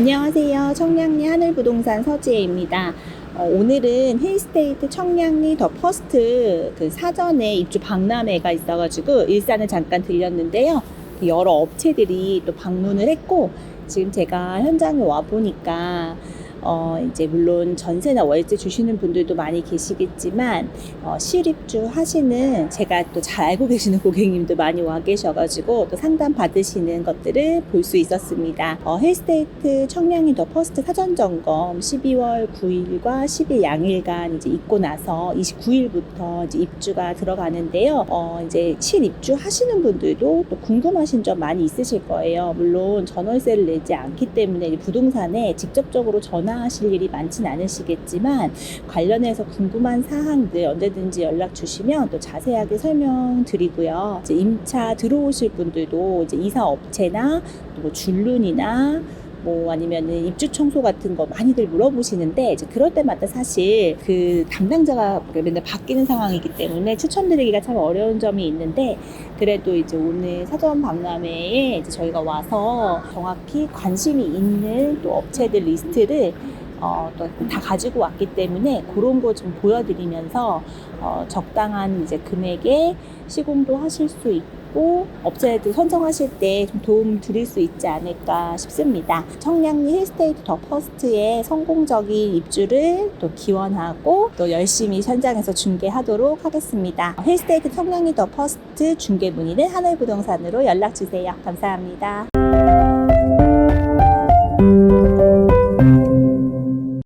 안녕하세요. 청량리 하늘부동산 서지혜입니다. 어, 오늘은 힐스테이트 청량리 더 퍼스트 그 사전에 입주 박람회가 있어가지고 일산을 잠깐 들렸는데요. 여러 업체들이 또 방문을 했고 지금 제가 현장에 와 보니까 어, 이제 물론 전세나 월세 주시는 분들도 많이 계시겠지만 어, 실입주 하시는 제가 또 잘 알고 계시는 고객님도 많이 와 계셔가지고 또 상담 받으시는 것들을 볼 수 있었습니다. 어, 헬스테이트 청량리 더 퍼스트 사전 점검 12월 9일과 10일 양일간 이제 있고 나서 29일부터 이제 입주가 들어가는데요. 어, 이제 실입주 하시는 분들도 또 궁금하신 점 많이 있으실 거예요. 물론 전월세를 내지 않기 때문에 이 부동산에 직접적으로 전화 하실 일이 많진 않으시겠지만 관련해서 궁금한 사항들 언제든지 연락 주시면 또 자세하게 설명드리고요. 이제 임차 들어오실 분들도 이제 이사 업체나 또뭐 줄눈이나 뭐 아니면은 입주 청소 같은 거 많이들 물어보시는데 이제 그럴 때마다 사실 그 담당자가 맨날 바뀌는 상황이기 때문에 추천드리기가 참 어려운 점이 있는데 그래도 이제 오늘 사전 박람회에 이제 저희가 와서 정확히 관심이 있는 또 업체들 리스트를 어, 또 다 가지고 왔기 때문에 그런 거 좀 보여드리면서 어, 적당한 이제 금액에 시공도 하실 수 있고 업체들 선정하실 때 좀 도움 드릴 수 있지 않을까 싶습니다. 청량리 힐스테이트 더 퍼스트의 성공적인 입주를 또 기원하고 또 열심히 현장에서 중개하도록 하겠습니다. 힐스테이트 청량리 더 퍼스트 중개 문의는 하늘부동산으로 연락 주세요. 감사합니다.